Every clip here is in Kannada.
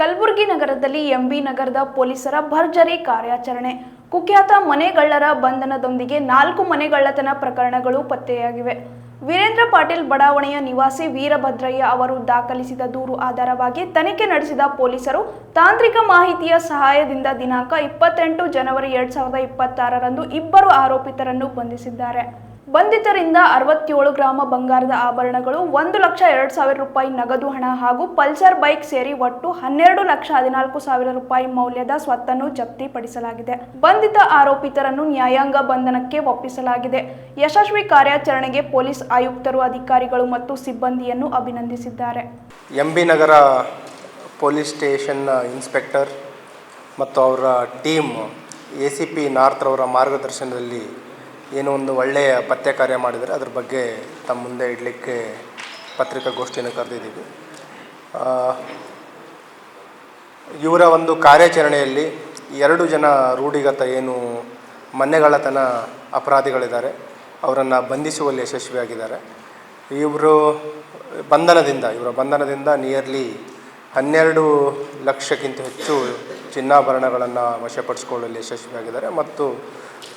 ಕಲಬುರಗಿ ನಗರದಲ್ಲಿ ಎಂಬಿ ನಗರದ ಪೊಲೀಸರ ಭರ್ಜರಿ ಕಾರ್ಯಾಚರಣೆ. ಕುಖ್ಯಾತ ಮನೆಗಳ್ಳರ ಬಂಧನದೊಂದಿಗೆ ನಾಲ್ಕು ಮನೆಗಳ್ಳತನ ಪ್ರಕರಣಗಳು ಪತ್ತೆಯಾಗಿವೆ. ವೀರೇಂದ್ರ ಪಾಟೀಲ್ ಬಡಾವಣೆಯ ನಿವಾಸಿ ವೀರಭದ್ರಯ್ಯ ಅವರು ದಾಖಲಿಸಿದ ದೂರು ಆಧಾರವಾಗಿ ತನಿಖೆ ನಡೆಸಿದ ಪೊಲೀಸರು ತಾಂತ್ರಿಕ ಮಾಹಿತಿಯ ಸಹಾಯದಿಂದ ದಿನಾಂಕ ಇಪ್ಪತ್ತೆಂಟು ಜನವರಿ ಎರಡ್ ಸಾವಿರದ ಇಪ್ಪತ್ತಾರರಂದು ಇಬ್ಬರು ಆರೋಪಿತರನ್ನು ಬಂಧಿಸಿದ್ದಾರೆ. ಬಂಧಿತರಿಂದ ಅರವತ್ತೇಳು ಗ್ರಾಮ ಬಂಗಾರದ ಆಭರಣಗಳು ಒಂದು ಲಕ್ಷ ಎರಡು ಸಾವಿರ ರೂಪಾಯಿ ನಗದು ಹಣ ಹಾಗೂ ಪಲ್ಸರ್ ಬೈಕ್ ಸೇರಿ ಒಟ್ಟು ಹನ್ನೆರಡು ಲಕ್ಷ ಹದಿನಾಲ್ಕು ಸಾವಿರ ರೂಪಾಯಿ ಮೌಲ್ಯದ ಸ್ವತ್ತನ್ನು ಜಪ್ತಿಪಡಿಸಲಾಗಿದೆ. ಬಂಧಿತ ಆರೋಪಿತರನ್ನು ನ್ಯಾಯಾಂಗ ಬಂಧನಕ್ಕೆ ಒಪ್ಪಿಸಲಾಗಿದೆ. ಯಶಸ್ವಿ ಕಾರ್ಯಾಚರಣೆಗೆ ಪೊಲೀಸ್ ಆಯುಕ್ತರು, ಅಧಿಕಾರಿಗಳು ಮತ್ತು ಸಿಬ್ಬಂದಿಯನ್ನು ಅಭಿನಂದಿಸಿದ್ದಾರೆ. ಎಂಬಿ ನಗರ ಪೊಲೀಸ್ ಸ್ಟೇಷನ್ನ ಇನ್ಸ್ಪೆಕ್ಟರ್ ಮತ್ತು ಅವರ ಟೀಮ್ ಎ ಸಿ ಪಿ ನಾರ್ತ್ರವರ ಮಾರ್ಗದರ್ಶನದಲ್ಲಿ ಏನೋ ಒಂದು ಒಳ್ಳೆಯ ಪತ್ತೆ ಕಾರ್ಯ ಮಾಡಿದರೆ ಅದ್ರ ಬಗ್ಗೆ ತಮ್ಮ ಮುಂದೆ ಇಡಲಿಕ್ಕೆ ಪತ್ರಿಕಾಗೋಷ್ಠಿಯನ್ನು ಕರೆದಿದ್ದೀವಿ. ಇವರ ಒಂದು ಕಾರ್ಯಾಚರಣೆಯಲ್ಲಿ ಎರಡು ಜನ ರೂಢಿಗತ ಏನು ಮನೆಗಳತನ ಅಪರಾಧಿಗಳಿದ್ದಾರೆ. ಅವರನ್ನು ಬಂಧಿಸುವಲ್ಲಿ ಯಶಸ್ವಿಯಾಗಿದ್ದಾರೆ. ಇವರು ಬಂಧನದಿಂದ, ಇವರ ಬಂಧನದಿಂದ ನಿಯರ್ಲಿ ಹನ್ನೆರಡು ಲಕ್ಷಕ್ಕಿಂತ ಹೆಚ್ಚು ಚಿನ್ನಾಭರಣಗಳನ್ನು ವಶಪಡಿಸಿಕೊಳ್ಳಲು ಯಶಸ್ವಿಯಾಗಿದ್ದಾರೆ. ಮತ್ತು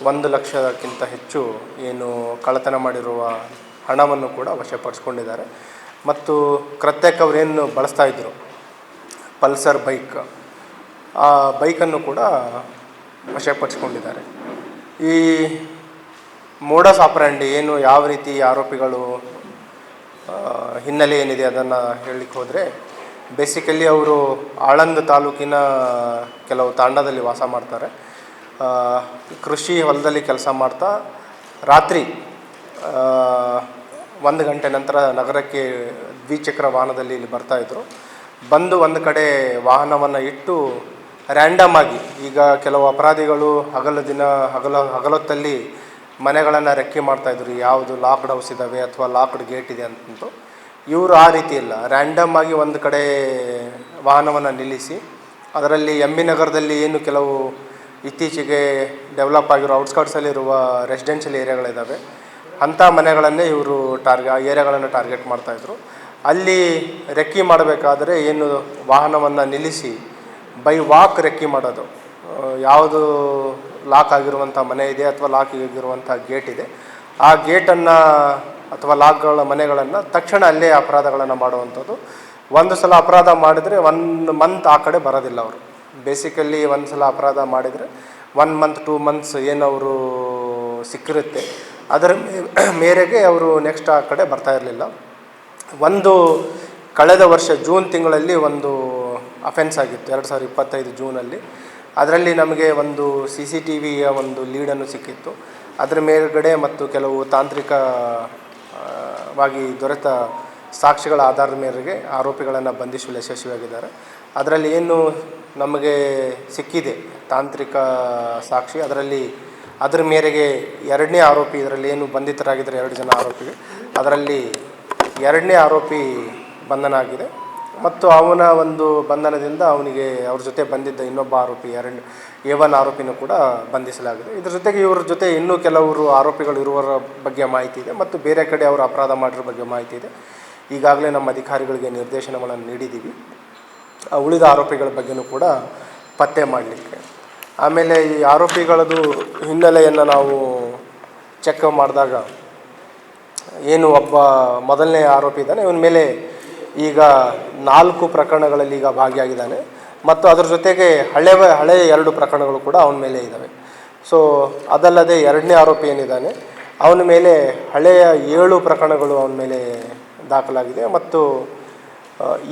ಒಂದು ಲಕ್ಷಕ್ಕಿಂತ ಹೆಚ್ಚು ಏನು ಕಳ್ಳತನ ಮಾಡಿರುವ ಹಣವನ್ನು ಕೂಡ ವಶಪಡಿಸ್ಕೊಂಡಿದ್ದಾರೆ. ಮತ್ತು ಕೃತ್ಯಕ್ಕೆ ಅವರೇನು ಬಳಸ್ತಾ ಇದ್ದರು ಪಲ್ಸರ್ ಬೈಕ್. ಆ ಬೈಕನ್ನು ಕೂಡ ವಶಪಡಿಸ್ಕೊಂಡಿದ್ದಾರೆ. ಈ ಮೋಡಸ್ ಆಪರಂಡಿ ಏನು ಯಾವ ರೀತಿ ಆರೋಪಿಗಳು ಹಿನ್ನೆಲೆ ಏನಿದೆ ಅದನ್ನು ಹೇಳಲಿಕ್ಕೆ ಹೋದರೆ ಬೇಸಿಕಲಿ ಅವರು ಆಳಂದ ತಾಲೂಕಿನ ಕೆಲವು ತಾಂಡದಲ್ಲಿ ವಾಸ ಮಾಡ್ತಾರೆ. ಕೃಷಿ ಹೊಲದಲ್ಲಿ ಕೆಲಸ ಮಾಡ್ತಾ ರಾತ್ರಿ ಒಂದು ಗಂಟೆ ನಂತರ ನಗರಕ್ಕೆ ದ್ವಿಚಕ್ರ ವಾಹನದಲ್ಲಿ ಇಲ್ಲಿ ಬರ್ತಾಯಿದ್ರು ಬಂದು ಒಂದು ಕಡೆ ವಾಹನವನ್ನು ಇಟ್ಟು ರ್ಯಾಂಡಮ್ ಆಗಿ, ಈಗ ಕೆಲವು ಅಪರಾಧಿಗಳು ಹಗಲ ದಿನ, ಹಗಲ, ಹಗಲೊತ್ತಲ್ಲಿ ಮನೆಗಳನ್ನು ರೆಕ್ಕೆ ಮಾಡ್ತಾಯಿದ್ರು ಯಾವುದು ಲಾಕ್ಡ್ ಹೌಸ್ ಇದ್ದಾವೆ ಅಥವಾ ಲಾಕ್ಡ್ ಗೇಟ್ ಇದೆ ಅಂತಂತು ಇವರು ಆ ರೀತಿ ಇಲ್ಲ. ರ್ಯಾಂಡಮ್ ಆಗಿ ಒಂದು ಕಡೆ ವಾಹನವನ್ನು ನಿಲ್ಲಿಸಿ, ಅದರಲ್ಲಿ ಎಂ ನಗರದಲ್ಲಿ ಏನು ಕೆಲವು ಇತ್ತೀಚೆಗೆ ಡೆವಲಪ್ ಆಗಿರೋ ಔಟ್ಸ್ಕರ್ಟ್ಸಲ್ಲಿರುವ ರೆಸಿಡೆನ್ಷಿಯಲ್ ಏರಿಯಾಗಳಿದ್ದಾವೆ ಅಂಥ ಮನೆಗಳನ್ನೇ ಇವರು ಟಾರ್ಗೆ ಆ ಏರಿಯಾಗಳನ್ನು ಟಾರ್ಗೆಟ್ ಮಾಡ್ತಾಯಿದ್ರು ಅಲ್ಲಿ ರೆಕ್ಕಿ ಮಾಡಬೇಕಾದ್ರೆ ಏನು ವಾಹನವನ್ನು ನಿಲ್ಲಿಸಿ ಬೈ ವಾಕ್ ರೆಕ್ಕಿ ಮಾಡೋದು. ಯಾವುದು ಲಾಕ್ ಆಗಿರುವಂಥ ಮನೆ ಇದೆ ಅಥವಾ ಲಾಕ್ ಆಗಿರುವಂಥ ಗೇಟ್ ಇದೆ. ಆ ಗೇಟನ್ನು ಅಥವಾ ಲಾಕ್ಗಳ ಮನೆಗಳನ್ನು ತಕ್ಷಣ ಅಲ್ಲೇ ಅಪರಾಧಗಳನ್ನು ಮಾಡುವಂಥದ್ದು. ಒಂದು ಸಲ ಅಪರಾಧ ಮಾಡಿದರೆ ಒನ್ ಮಂತ್ ಆ ಕಡೆ ಬರೋದಿಲ್ಲ ಅವರು. ಬೇಸಿಕಲಿ ಒಂದು ಸಲ ಅಪರಾಧ ಮಾಡಿದರೆ ಒನ್ ಮಂತ್ ಟೂ ಮಂತ್ಸ್ ಏನು ಅವರು ಸಿಕ್ಕಿರುತ್ತೆ. ಅದರ ಮೇರೆಗೆ ಅವರು ನೆಕ್ಸ್ಟ್ ಆ ಕಡೆ ಬರ್ತಾ ಇರಲಿಲ್ಲ. ಒಂದು ಕಳೆದ ವರ್ಷ ಜೂನ್ ತಿಂಗಳಲ್ಲಿ ಒಂದು ಅಫೆನ್ಸ್ ಆಗಿತ್ತು, ಎರಡು ಸಾವಿರದ ಇಪ್ಪತ್ತೈದು ಜೂನಲ್ಲಿ ಅದರಲ್ಲಿ ನಮಗೆ ಒಂದು ಸಿ ಸಿ ಟಿ ವಿಯ ಒಂದು ಲೀಡನ್ನು ಸಿಕ್ಕಿತ್ತು. ಅದರ ಮೇಲುಗಡೆ ಮತ್ತು ಕೆಲವು ತಾಂತ್ರಿಕವಾಗಿ ದೊರೆತ ಸಾಕ್ಷಿಗಳ ಆಧಾರದ ಮೇರೆಗೆ ಆರೋಪಿಗಳನ್ನು ಬಂಧಿಸಲು ಯಶಸ್ವಿಯಾಗಿದ್ದಾರೆ. ಅದರಲ್ಲಿ ಏನು ನಮಗೆ ಸಿಕ್ಕಿದೆ ತಾಂತ್ರಿಕ ಸಾಕ್ಷಿ. ಅದರಲ್ಲಿ ಅದರ ಮೇರೆಗೆ ಎರಡನೇ ಆರೋಪಿ ಇದರಲ್ಲಿ ಏನು ಬಂಧಿತರಾಗಿದ್ದಾರೆ ಎರಡು ಜನ ಆರೋಪಿಗೆ ಅದರಲ್ಲಿ ಎರಡನೇ ಆರೋಪಿ ಬಂಧನ ಆಗಿದೆ ಮತ್ತು ಅವನ ಒಂದು ಬಂಧನದಿಂದ ಅವನಿಗೆ ಅವ್ರ ಜೊತೆ ಬಂದಿದ್ದ ಇನ್ನೊಬ್ಬ ಆರೋಪಿ ಎರಡು ಎ ಆರೋಪಿನೂ ಕೂಡ ಬಂಧಿಸಲಾಗಿದೆ. ಇದರ ಜೊತೆಗೆ ಇವರ ಜೊತೆ ಇನ್ನೂ ಕೆಲವರು ಆರೋಪಿಗಳು ಇರುವರ ಬಗ್ಗೆ ಮಾಹಿತಿ ಇದೆ ಮತ್ತು ಬೇರೆ ಕಡೆ ಅವರು ಅಪರಾಧ ಮಾಡಿರೋ ಬಗ್ಗೆ ಮಾಹಿತಿ ಇದೆ. ಈಗಾಗಲೇ ನಮ್ಮ ಅಧಿಕಾರಿಗಳಿಗೆ ನಿರ್ದೇಶನಗಳನ್ನು ನೀಡಿದ್ದೀವಿ. ಉಳಿದ ಆರೋಪಿಗಳ ಬಗ್ಗೆನೂ ಕೂಡ ಪತ್ತೆ ಮಾಡಲಿಕ್ಕೆ. ಆಮೇಲೆ ಈ ಆರೋಪಿಗಳದು ಹಿನ್ನೆಲೆಯನ್ನು ನಾವು ಚೆಕ್ ಮಾಡಿದಾಗ ಏನು ಒಬ್ಬ ಮೊದಲನೇ ಆರೋಪಿ ಇದ್ದಾನೆ, ಇವನ ಮೇಲೆ ಈಗ ನಾಲ್ಕು ಪ್ರಕರಣಗಳಲ್ಲಿ ಈಗ ಭಾಗಿಯಾಗಿದ್ದಾನೆ. ಮತ್ತು ಅದರ ಜೊತೆಗೆ ಹಳೆ ಹಳೆಯ ಎರಡು ಪ್ರಕರಣಗಳು ಕೂಡ ಅವನ ಮೇಲೆ ಇದ್ದಾವೆ. ಸೊ ಅದಲ್ಲದೆ ಎರಡನೇ ಆರೋಪಿ ಏನಿದ್ದಾನೆ, ಅವನ ಮೇಲೆ ಹಳೆಯ ಏಳು ಪ್ರಕರಣಗಳು ಅವನ ಮೇಲೆ ದಾಖಲಾಗಿದೆ. ಮತ್ತು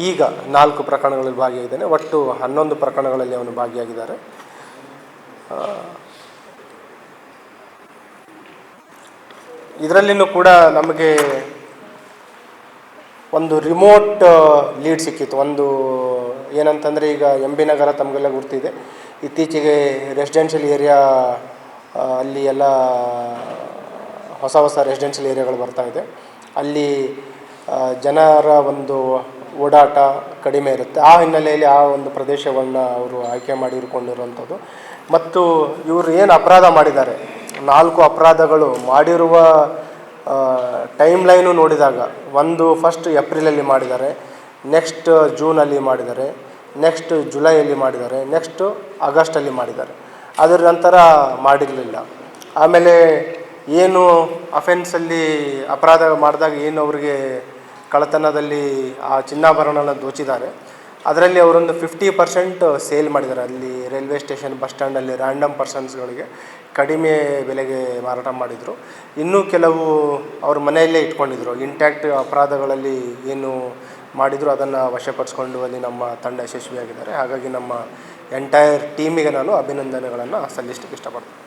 ಈಗ ನಾಲ್ಕು ಪ್ರಕರಣಗಳಲ್ಲಿ ಭಾಗಿಯಾಗಿದ್ದಾನೆ. ಒಟ್ಟು ಹನ್ನೊಂದು ಪ್ರಕರಣಗಳಲ್ಲಿ ಅವನು ಭಾಗಿಯಾಗಿದ್ದಾರೆ. ಇದರಲ್ಲಿನೂ ಕೂಡ ನಮಗೆ ಒಂದು ರಿಮೋಟ್ ಲೀಡ್ ಸಿಕ್ಕಿತ್ತು. ಒಂದು ಏನಂತಂದರೆ ಈಗ ಎಂ ಬಿ ನಗರ ತಮಗೆಲ್ಲ ಗುರ್ತಿದೆ. ಇತ್ತೀಚೆಗೆ ರೆಸಿಡೆನ್ಷಿಯಲ್ ಏರಿಯಾ ಅಲ್ಲಿ ಎಲ್ಲ ಹೊಸ ಹೊಸ ರೆಸಿಡೆನ್ಷಿಯಲ್ ಏರಿಯಾಗಳು ಬರ್ತಾ ಇದೆ. ಅಲ್ಲಿ ಜನರ ಒಂದು ಓಡಾಟ ಕಡಿಮೆ ಇರುತ್ತೆ. ಆ ಹಿನ್ನೆಲೆಯಲ್ಲಿ ಆ ಒಂದು ಪ್ರದೇಶವನ್ನು ಅವರು ಆಯ್ಕೆ ಮಾಡಿರ್ಕೊಂಡಿರುವಂಥದ್ದು ಮತ್ತು ಇವರು ಏನು ಅಪರಾಧ ಮಾಡಿದ್ದಾರೆ? ನಾಲ್ಕು ಅಪರಾಧಗಳು ಮಾಡಿರುವ ಟೈಮ್ ಲೈನು ನೋಡಿದಾಗ, ಒಂದು ಫಸ್ಟ್ ಏಪ್ರಿಲಲ್ಲಿ ಮಾಡಿದ್ದಾರೆ ನೆಕ್ಸ್ಟ್ ಜೂನಲ್ಲಿ ಮಾಡಿದ್ದಾರೆ ನೆಕ್ಸ್ಟ್ ಜುಲೈಯಲ್ಲಿ ಮಾಡಿದ್ದಾರೆ ನೆಕ್ಸ್ಟ್ ಆಗಸ್ಟಲ್ಲಿ ಮಾಡಿದ್ದಾರೆ. ಅದರ ನಂತರ ಮಾಡಿರಲಿಲ್ಲ. ಆಮೇಲೆ ಏನು ಅಫೆನ್ಸಲ್ಲಿ ಅಪರಾಧ ಮಾಡಿದಾಗ ಏನು ಅವರಿಗೆ ಕಳ್ಳತನದಲ್ಲಿ ಆ ಚಿನ್ನಾಭರಣನ ದೋಚಿದ್ದಾರೆ. ಅದರಲ್ಲಿ ಅವರೊಂದು ಫಿಫ್ಟಿ ಪರ್ಸೆಂಟ್ ಸೇಲ್ ಮಾಡಿದ್ದಾರೆ. ಅಲ್ಲಿ ರೈಲ್ವೆ ಸ್ಟೇಷನ್ ಬಸ್ ಸ್ಟ್ಯಾಂಡಲ್ಲಿ ರ್ಯಾಂಡಮ್ ಪರ್ಸನ್ಸ್ಗಳಿಗೆ ಕಡಿಮೆ ಬೆಲೆಗೆ ಮಾರಾಟ ಮಾಡಿದರು. ಇನ್ನೂ ಕೆಲವು ಅವ್ರ ಮನೆಯಲ್ಲೇ ಇಟ್ಕೊಂಡಿದ್ರು. ಇಂಟ್ಯಾಕ್ಟ್ ಅಪರಾಧಗಳಲ್ಲಿ ಏನು ಮಾಡಿದ್ರು ಅದನ್ನು ವಶಪಡಿಸ್ಕೊಂಡು ಅಲ್ಲಿ ನಮ್ಮ ತಂಡ ಯಶಸ್ವಿಯಾಗಿದ್ದಾರೆ. ಹಾಗಾಗಿ ನಮ್ಮ ಎಂಟೈರ್ ಟೀಮಿಗೆ ನಾನು ಅಭಿನಂದನೆಗಳನ್ನು ಸಲ್ಲಿಸಲಿಕ್ಕೆ ಇಷ್ಟಪಡ್ತೀನಿ.